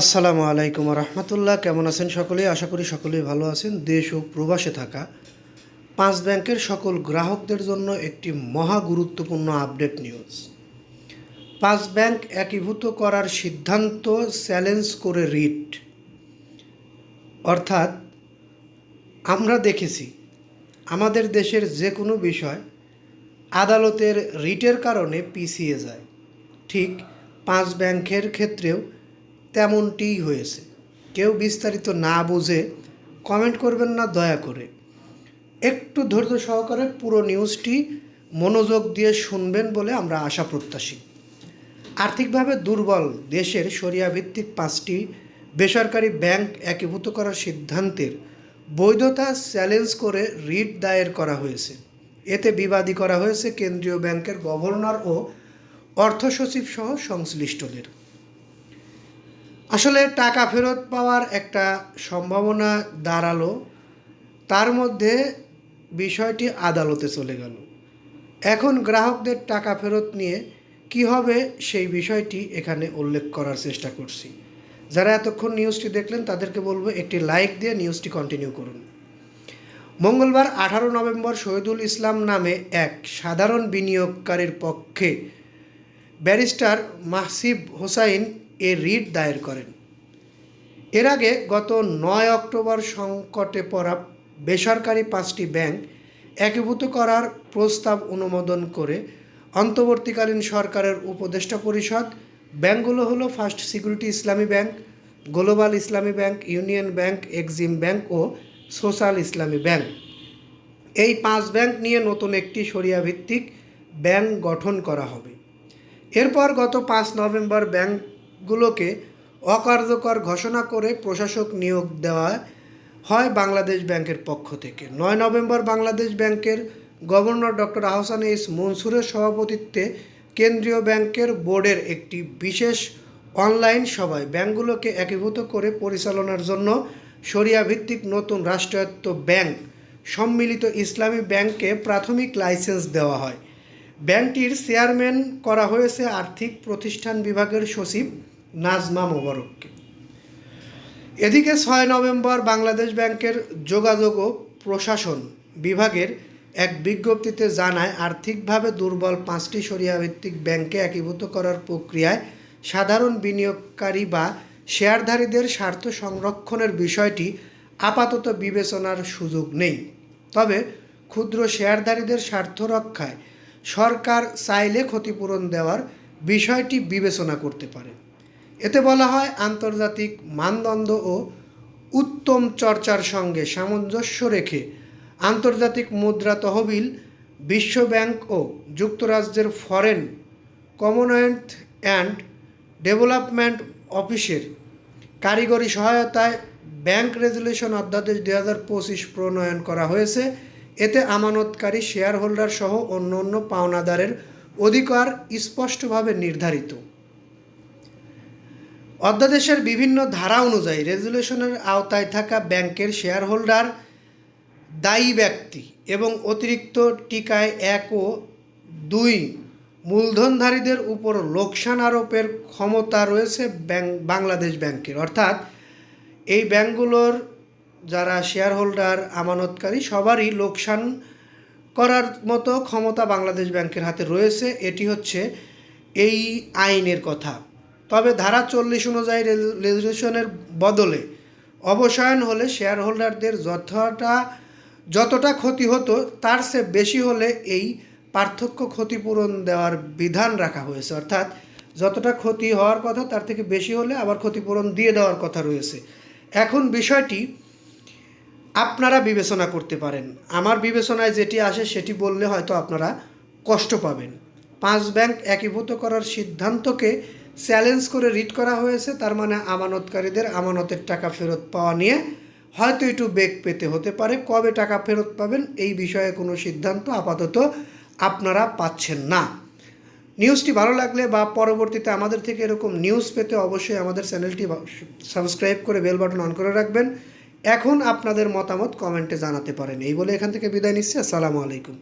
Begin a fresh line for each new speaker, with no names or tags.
আসসালামু আলাইকুম রহমতুল্লাহ। কেমন আছেন সকলেই আশা করি সকলেই ভালো আছেন। দেশ ও প্রবাসে থাকা পাঁচ ব্যাংকের সকল গ্রাহকদের জন্য একটি মহা গুরুত্বপূর্ণ আপডেট নিউজ। পাঁচ ব্যাংক একীভূত করার সিদ্ধান্ত চ্যালেঞ্জ করে রিট। অর্থাৎ আমরা দেখেছি, আমাদের দেশের যে কোনো বিষয় আদালতের রিটের কারণে পিছিয়ে যায়। ঠিক পাঁচ ব্যাংকের ক্ষেত্রেও তেমনটিই হয়েছে। কেউ বিস্তারিত না বুঝে কমেন্ট করবেন না, দয়া করে। একটু ধৈর্য সহকারে পুরো নিউজটি মনোযোগ দিয়ে শুনবেন বলে আমরা আশা প্রত্যাশী। আর্থিকভাবে দুর্বল দেশের সরিয়া ভিত্তিক পাঁচটি বেসরকারি ব্যাংক একীভূত করার সিদ্ধান্তের বৈধতা চ্যালেঞ্জ করে রিট দায়ের করা হয়েছে। এতে বিবাদী করা হয়েছে কেন্দ্রীয় ব্যাংকের গভর্নর ও অর্থ সচিব সহ সংশ্লিষ্টদের। আসলে টাকা ফেরত পাওয়ার একটা সম্ভাবনা দাঁড়াল। তার মধ্যে বিষয়টি আদালতে চলে গেল। এখন গ্রাহকদের টাকা ফেরত নিয়ে কি হবে সেই বিষয়টি এখানে উল্লেখ করার চেষ্টা করছি। যারা এতক্ষণ নিউজটি দেখলেন, তাদেরকে বলব একটি লাইক দিয়ে নিউজটি কন্টিনিউ করুন। মঙ্গলবার আঠারো নভেম্বর শহীদুল ইসলাম নামে এক সাধারণ বিনিয়োগকারীর পক্ষে ব্যারিস্টার মাহসিব হোসাইন এ রিট দায়ের করেন। এর আগে গত নয় অক্টোবর সংকটে পড়া বেসরকারি পাঁচটি ব্যাংক একীভূত করার প্রস্তাব অনুমোদন করে অন্তর্বর্তীকালীন সরকারের উপদেষ্টা পরিষদ, ব্যাংকগুলো হলো first security Islami bank, global Islami bank, union bank, exim bank ও সোশ্যাল ইসলামী ব্যাংক। এই পাঁচ ব্যাংক নিয়ে নতুন একটি সরিয়া ভিত্তিক ব্যাংক গঠন করা হবে। এরপর গত পাঁচ নভেম্বর ব্যাংকগুলোকে অকার্যকর ঘোষণা করে প্রশাসক নিয়োগ দেওয়া হয় বাংলাদেশ ব্যাংকের পক্ষ থেকে। নয় নভেম্বর বাংলাদেশ ব্যাংকের গভর্নর ডক্টর আহসান এস মনসুরের সভাপতিত্বে কেন্দ্রীয় ব্যাংকের বোর্ডের একটি বিশেষ অনলাইন সভায় ব্যাংকগুলোকে একীভূত করে পরিচালনার জন্য সরিয়া ভিত্তিক নতুন রাষ্ট্রায়ত্ত ব্যাংক সম্মিলিত ইসলামী ব্যাংককে প্রাথমিক লাইসেন্স দেওয়া হয়। ব্যাংকটির চেয়ারম্যান করা হয়েছে আর্থিক প্রতিষ্ঠান বিভাগের সচিব নাজমা মোবারককে। এদিকে ছয় নভেম্বর বাংলাদেশ ব্যাংকের যোগাযোগ ও প্রশাসন বিভাগের এক বিজ্ঞপ্তিতে জানায়, আর্থিকভাবে দুর্বল পাঁচটি সরিয়াভিত্তিক ব্যাংকে একীভূত করার প্রক্রিয়ায় সাধারণ বিনিয়োগকারী বা শেয়ারধারীদের স্বার্থ সংরক্ষণের বিষয়টি আপাতত বিবেচনার সুযোগ নেই। তবে ক্ষুদ্র শেয়ারধারীদের স্বার্থ রক্ষায় সরকার চাইলে ক্ষতিপূরণ দেওয়ার বিষয়টি বিবেচনা করতে পারে। এতে বলা হয় আন্তর্জাতিক মানদণ্ড ও উত্তম চর্চার সঙ্গে সামঞ্জস্য রেখে আন্তর্জাতিক মুদ্রা তহবিল, বিশ্ব ব্যাংক ও যুক্তরাজ্যের ফরেন কমনওয়েলথ অ্যান্ড ডেভেলপমেন্ট অফিসের কারিগরি সহায়তায় ব্যাংক রেজুলেশন অধ্যাদেশ দুই হাজার পঁচিশ প্রণয়ন করা হয়েছে। এতে আমানতকারী শেয়ার হোল্ডার সহ অন্য অন্য পাওনাদারের অধিকার স্পষ্টভাবে নির্ধারিত। অধ্যাদেশের বিভিন্ন ধারা অনুযায়ী রেজুলেশনের আওতায় থাকা ব্যাংকের শেয়ার হোল্ডার দায়ী ব্যক্তি এবং অতিরিক্ত টিকায় এক ও দুই মূলধনধারীদের উপর লোকসান আরোপের ক্ষমতা রয়েছে ব্যাংক বাংলাদেশ ব্যাংকের। অর্থাৎ এই ব্যাংকগুলোর যারা শেয়ার হোল্ডার আমানতকারী, সবারই লোকসান করার মতো ক্ষমতা বাংলাদেশ ব্যাংকের হাতে রয়েছে। এটি হচ্ছে এই আইনের কথা। তবে ধারা চল্লিশ অনুযায়ী রেজুলেশনের বদলে অবসায়ন হলে শেয়ার হোল্ডারদের যতটা যতটা ক্ষতি হতো, তার চেয়ে বেশি হলে এই পার্থক্য ক্ষতিপূরণ দেওয়ার বিধান রাখা হয়েছে। অর্থাৎ যতটা ক্ষতি হওয়ার কথা, তার থেকে বেশি হলে আবার ক্ষতিপূরণ দিয়ে দেওয়ার কথা রয়েছে। এখন বিষয়টি আপনারা বিবেচনা করতে পারেন। আমার বিবেচনায় যেটি আসে সেটি বললে হয়তো আপনারা কষ্ট পাবেন। পাঁচ ব্যাংক একীভূত করার সিদ্ধান্তকে চ্যালেঞ্জ করে রিট করা হয়েছে, তার মানে আমানতকারীদের আমানতের টাকা ফেরত পাওয়া নিয়ে হয়তো একটু বেগ পেতে হতে পারে। কবে টাকা ফেরত পাবেন এই বিষয়ে কোনো সিদ্ধান্ত আপাতত আপনারা পাচ্ছেন না। নিউজটি ভালো লাগলে বা পরবর্তীতে আমাদের থেকে এরকম নিউজ পেতে অবশ্যই আমাদের চ্যানেলটি সাবস্ক্রাইব করে বেল বাটন অন করে রাখবেন। এখন আপনাদের মতামত কমেন্টে জানাতে পারেন। এই বলে এখান থেকে বিদায় নিচ্ছি। আসসালামু আলাইকুম।